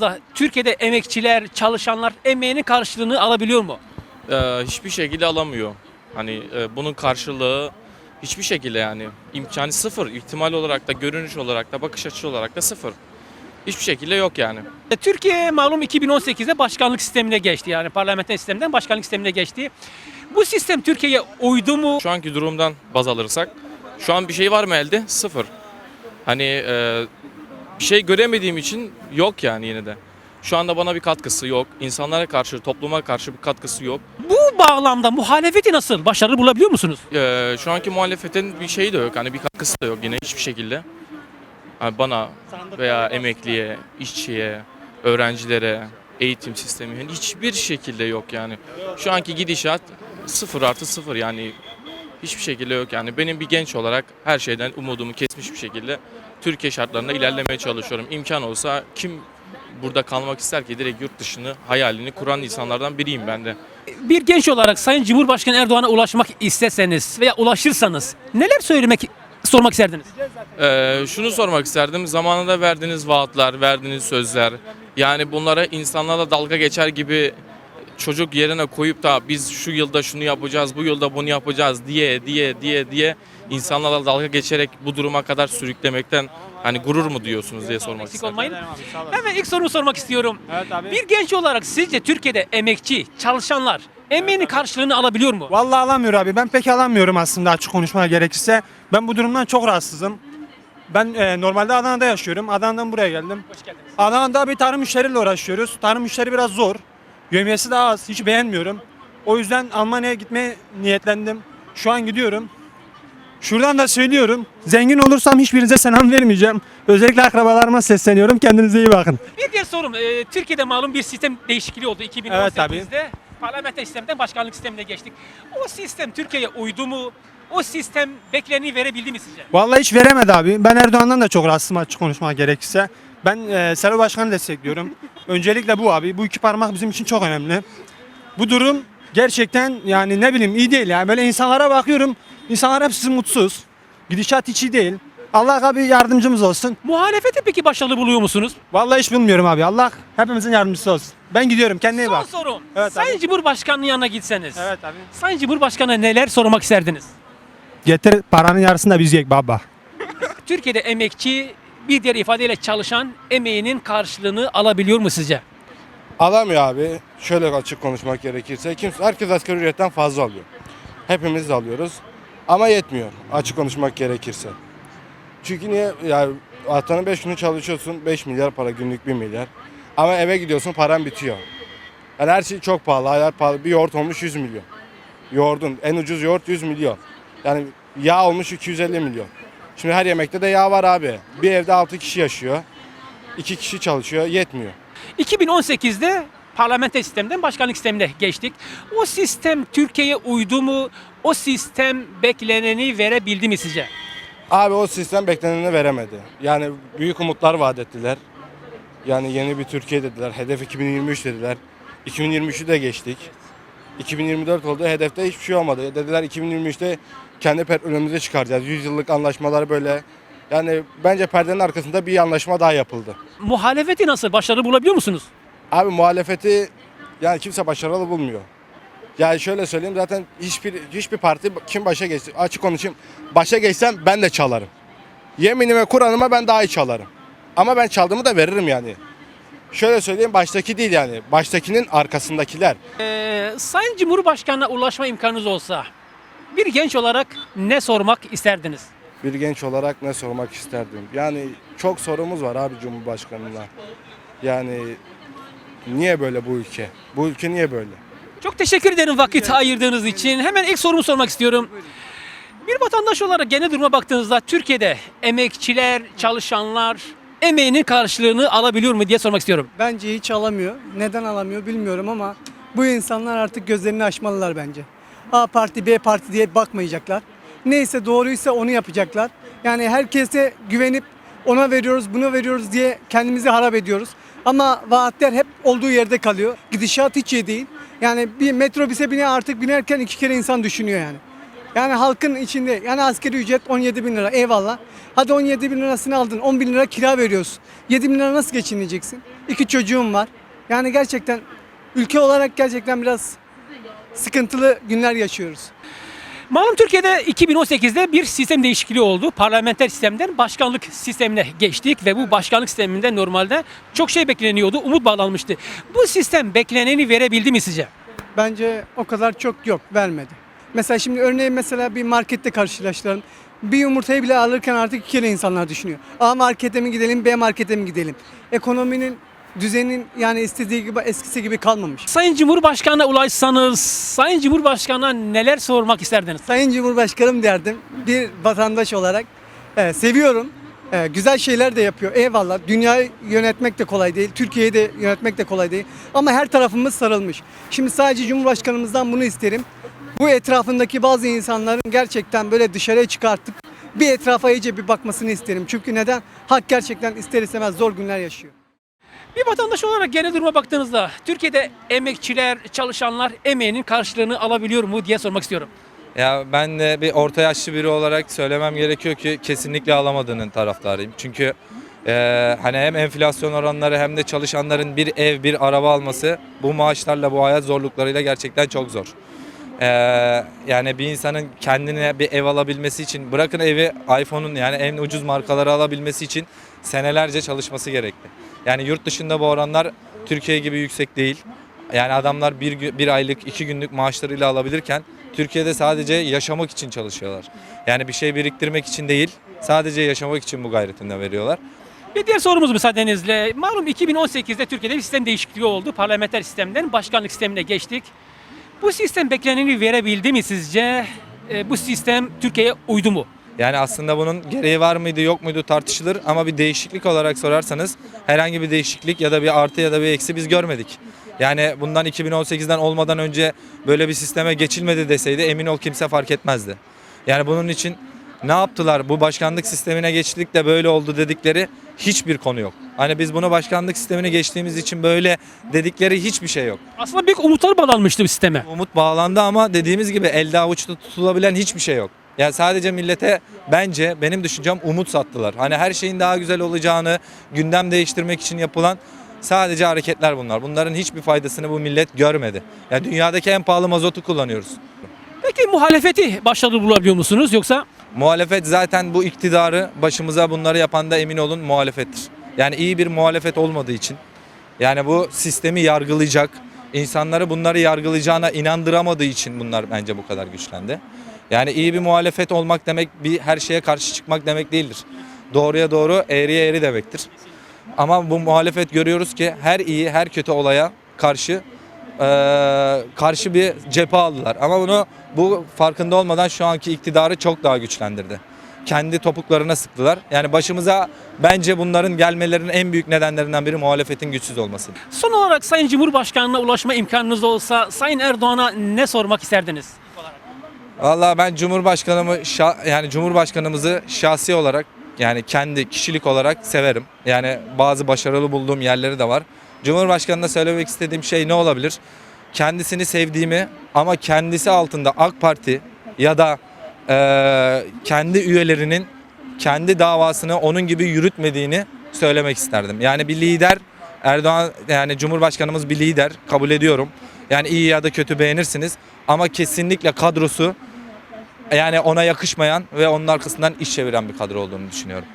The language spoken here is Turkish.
baktığınızda Türkiye'de emekçiler, çalışanlar emeğinin karşılığını alabiliyor mu? Ee, hiçbir şekilde alamıyor. Hani e, bunun karşılığı hiçbir şekilde yani imkanı sıfır. İhtimal olarak da görünüş olarak da bakış açısı olarak da sıfır. Hiçbir şekilde yok yani. E, Türkiye malum 2018'de başkanlık sistemine geçti. Yani parlamenter sistemden başkanlık sistemine geçti. Bu sistem Türkiye'ye uydu mu? Şu anki durumdan baz alırsak şu an bir şey var mı elde? Sıfır. Hani e, bir şey göremediğim için yok yani yine de. Şu anda bana bir katkısı yok. İnsanlara karşı, topluma karşı bir katkısı yok. Bu bağlamda muhalefeti nasıl? Başarılı bulabiliyor musunuz? Ee, şu anki muhalefetin bir şeyi de yok. Hani bir katkısı da yok yine hiçbir şekilde. Hani bana veya emekliye, işçiye, öğrencilere, eğitim sistemi yani hiçbir şekilde yok yani. Şu anki gidişat sıfır artı sıfır yani hiçbir şekilde yok yani. Benim bir genç olarak her şeyden umudumu kesmiş bir şekilde Türkiye şartlarında ilerlemeye çalışıyorum. İmkan olsa kim burada kalmak ister ki direkt yurt dışını hayalini kuran insanlardan biriyim ben de. Bir genç olarak Sayın Cumhurbaşkanı Erdoğan'a ulaşmak isteseniz veya ulaşırsanız neler söylemek, sormak isterdiniz? Ee, şunu sormak isterdim. Zamanında verdiğiniz vaatler, verdiğiniz sözler yani bunlara insanlarla dalga geçer gibi çocuk yerine koyup da biz şu yılda şunu yapacağız, bu yılda bunu yapacağız diye diye diye diye insanlarla dalga geçerek bu duruma kadar sürüklemekten hani gurur mu diyorsunuz diye sormak Eksik olmayın. Hemen ilk sorumu sormak istiyorum. Evet abi. Bir genç olarak sizce Türkiye'de emekçi, çalışanlar emeğinin karşılığını alabiliyor mu? Vallahi alamıyor abi. Ben pek alamıyorum aslında açık konuşmaya gerekirse. Ben bu durumdan çok rahatsızım. Ben e, normalde Adana'da yaşıyorum. Adana'dan buraya geldim. Hoş geldiniz. Adana'da bir tarım işleriyle uğraşıyoruz. Tarım işleri biraz zor. Yövmiyesi daha az. Hiç beğenmiyorum. O yüzden Almanya'ya gitmeye niyetlendim. Şu an gidiyorum. Şuradan da söylüyorum. Zengin olursam hiçbirinize selam vermeyeceğim. Özellikle akrabalarıma sesleniyorum. Kendinize iyi bakın. Bir diğer sorum. e, Türkiye'de malum bir sistem değişikliği oldu 2018'de. Evet tabii. Parlamenter sistemden başkanlık sistemine geçtik. O sistem Türkiye'ye uydu mu? O sistem bekleneni verebildi mi sizce? Vallahi hiç veremedi abi. Ben Erdoğan'dan da çok rahatsızım açık konuşmak gerekirse. Ben e, Selo Başkan'ı destekliyorum. Öncelikle bu abi. Bu iki parmak bizim için çok önemli. Bu durum gerçekten yani ne bileyim iyi değil yani. Böyle insanlara bakıyorum. İnsanlar hepsi mutsuz. Gidişat hiç iyi değil. Allah abi yardımcımız olsun. Muhalefeti peki başarılı buluyor musunuz? Vallahi hiç bilmiyorum abi. Allah hepimizin yardımcısı olsun. Ben gidiyorum. Kendine iyi Son bak. sorum. Evet Sayın abi. Cumhurbaşkanı'nın yanına gitseniz. Evet abi. Sayın Cumhurbaşkanı'na neler sormak isterdiniz? Getir paranın yarısını da biz yiyek baba. Türkiye'de emekçi bir diğer ifadeyle çalışan emeğinin karşılığını alabiliyor mu sizce? Alamıyor abi. Şöyle açık konuşmak gerekirse kimse herkes asgari ücretten fazla alıyor. Hepimiz de alıyoruz. Ama yetmiyor açık konuşmak gerekirse. Çünkü niye ya haftanın 5 günü çalışıyorsun 5 milyar para günlük 1 milyar. Ama eve gidiyorsun paran bitiyor. Yani her şey çok pahalı, hayat pahalı. Bir yoğurt olmuş 100 milyon. Yoğurdun en ucuz yoğurt 100 milyon. Yani yağ olmuş 250 milyon. Şimdi her yemekte de yağ var abi. Bir evde 6 kişi yaşıyor. 2 kişi çalışıyor yetmiyor. 2018'de parlamenter sistemden başkanlık sistemine geçtik. O sistem Türkiye'ye uydu mu? O sistem bekleneni verebildi mi sizce? Abi o sistem bekleneni veremedi. Yani büyük umutlar vaat ettiler. Yani yeni bir Türkiye dediler. Hedef 2023 dediler. 2023'ü de geçtik. 2024 oldu. Hedefte hiçbir şey olmadı. Dediler 2023'te kendi petrolümüzü çıkaracağız. 100 yıllık anlaşmalar böyle. Yani bence perdenin arkasında bir anlaşma daha yapıldı. Muhalefeti nasıl? Başarılı bulabiliyor musunuz? Abi muhalefeti yani kimse başarılı bulmuyor. Yani şöyle söyleyeyim zaten hiçbir hiçbir parti kim başa geçti açık konuşayım. Başa geçsem ben de çalarım. Yeminime Kur'an'ıma ben daha iyi çalarım. Ama ben çaldığımı da veririm yani. Şöyle söyleyeyim baştaki değil yani. Baştakinin arkasındakiler. Ee, Sayın Cumhurbaşkanı'na ulaşma imkanınız olsa bir genç olarak ne sormak isterdiniz? Bir genç olarak ne sormak isterdim? Yani çok sorumuz var abi Cumhurbaşkanı'na. Yani niye böyle bu ülke? Bu ülke niye böyle? Çok teşekkür ederim vakit ayırdığınız için. Hemen ilk sorumu sormak istiyorum. Bir vatandaş olarak genel duruma baktığınızda Türkiye'de emekçiler, çalışanlar emeğinin karşılığını alabiliyor mu diye sormak istiyorum. Bence hiç alamıyor. Neden alamıyor bilmiyorum ama bu insanlar artık gözlerini açmalılar bence. A parti B parti diye bakmayacaklar. Neyse doğruysa onu yapacaklar. Yani herkese güvenip ona veriyoruz bunu veriyoruz diye kendimizi harap ediyoruz. Ama vaatler hep olduğu yerde kalıyor. Gidişat hiç iyi değil. Yani bir metrobüse bine artık binerken iki kere insan düşünüyor yani. Yani halkın içinde yani asgari ücret 17 bin lira eyvallah. Hadi 17 bin lirasını aldın 10 bin lira kira veriyorsun. 7 bin lira nasıl geçineceksin? İki çocuğum var. Yani gerçekten ülke olarak gerçekten biraz sıkıntılı günler yaşıyoruz. Malum Türkiye'de 2018'de bir sistem değişikliği oldu. Parlamenter sistemden başkanlık sistemine geçtik ve bu başkanlık sisteminde normalde çok şey bekleniyordu. Umut bağlanmıştı. Bu sistem bekleneni verebildi mi sizce? Bence o kadar çok yok vermedi. Mesela şimdi örneğin mesela bir markette karşılaştıralım. Bir yumurtayı bile alırken artık iki kere insanlar düşünüyor. A markete mi gidelim, B markete mi gidelim? Ekonominin düzenin yani istediği gibi eskisi gibi kalmamış. Sayın Cumhurbaşkanı'na ulaşsanız, Sayın Cumhurbaşkanı'na neler sormak isterdiniz? Sayın Cumhurbaşkanım derdim bir vatandaş olarak e, seviyorum. E, güzel şeyler de yapıyor. Eyvallah. Dünyayı yönetmek de kolay değil. Türkiye'yi de yönetmek de kolay değil. Ama her tarafımız sarılmış. Şimdi sadece Cumhurbaşkanımızdan bunu isterim. Bu etrafındaki bazı insanların gerçekten böyle dışarıya çıkartıp bir etrafa iyice bir bakmasını isterim. Çünkü neden? Halk gerçekten ister istemez zor günler yaşıyor. Bir vatandaş olarak genel duruma baktığınızda Türkiye'de emekçiler, çalışanlar emeğinin karşılığını alabiliyor mu diye sormak istiyorum. Ya ben de bir orta yaşlı biri olarak söylemem gerekiyor ki kesinlikle alamadığının taraftarıyım. Çünkü eee, hani hem enflasyon oranları hem de çalışanların bir ev bir araba alması bu maaşlarla bu hayat zorluklarıyla gerçekten çok zor. Eee, yani bir insanın kendine bir ev alabilmesi için bırakın evi iPhone'un yani en ucuz markaları alabilmesi için senelerce çalışması gerekli. Yani yurt dışında bu oranlar Türkiye gibi yüksek değil. Yani adamlar bir, bir aylık, iki günlük maaşlarıyla alabilirken Türkiye'de sadece yaşamak için çalışıyorlar. Yani bir şey biriktirmek için değil, sadece yaşamak için bu gayretinde veriyorlar. Bir diğer sorumuz müsaadenizle. Malum 2018'de Türkiye'de bir sistem değişikliği oldu. Parlamenter sistemden başkanlık sistemine geçtik. Bu sistem bekleneni verebildi mi sizce? E, bu sistem Türkiye'ye uydu mu? Yani aslında bunun gereği var mıydı yok muydu tartışılır ama bir değişiklik olarak sorarsanız herhangi bir değişiklik ya da bir artı ya da bir eksi biz görmedik. Yani bundan 2018'den olmadan önce böyle bir sisteme geçilmedi deseydi emin ol kimse fark etmezdi. Yani bunun için ne yaptılar bu başkanlık sistemine geçtik de böyle oldu dedikleri hiçbir konu yok. Hani biz bunu başkanlık sistemine geçtiğimiz için böyle dedikleri hiçbir şey yok. Aslında büyük umutlar bağlanmıştı bu sisteme. Umut bağlandı ama dediğimiz gibi elde avuçta tutulabilen hiçbir şey yok. Yani sadece millete bence benim düşüncem umut sattılar. Hani her şeyin daha güzel olacağını gündem değiştirmek için yapılan sadece hareketler bunlar. Bunların hiçbir faydasını bu millet görmedi. Yani dünyadaki en pahalı mazotu kullanıyoruz. Peki muhalefeti başarılı bulabiliyor musunuz yoksa? Muhalefet zaten bu iktidarı başımıza bunları yapan da emin olun muhalefettir. Yani iyi bir muhalefet olmadığı için yani bu sistemi yargılayacak, insanları bunları yargılayacağına inandıramadığı için bunlar bence bu kadar güçlendi. Yani iyi bir muhalefet olmak demek bir her şeye karşı çıkmak demek değildir. Doğruya doğru, eğriye eğri demektir. Ama bu muhalefet görüyoruz ki her iyi, her kötü olaya karşı eee, karşı bir cephe aldılar. Ama bunu bu farkında olmadan şu anki iktidarı çok daha güçlendirdi. Kendi topuklarına sıktılar. Yani başımıza bence bunların gelmelerinin en büyük nedenlerinden biri muhalefetin güçsüz olması. Son olarak Sayın Cumhurbaşkanı'na ulaşma imkanınız olsa Sayın Erdoğan'a ne sormak isterdiniz? Vallahi ben Cumhurbaşkanımı şa- yani Cumhurbaşkanımızı şahsi olarak yani kendi kişilik olarak severim. Yani bazı başarılı bulduğum yerleri de var. Cumhurbaşkanına söylemek istediğim şey ne olabilir? Kendisini sevdiğimi ama kendisi altında AK Parti ya da eee, kendi üyelerinin kendi davasını onun gibi yürütmediğini söylemek isterdim. Yani bir lider Erdoğan yani Cumhurbaşkanımız bir lider kabul ediyorum. Yani iyi ya da kötü beğenirsiniz ama kesinlikle kadrosu yani ona yakışmayan ve onun arkasından iş çeviren bir kadro olduğunu düşünüyorum.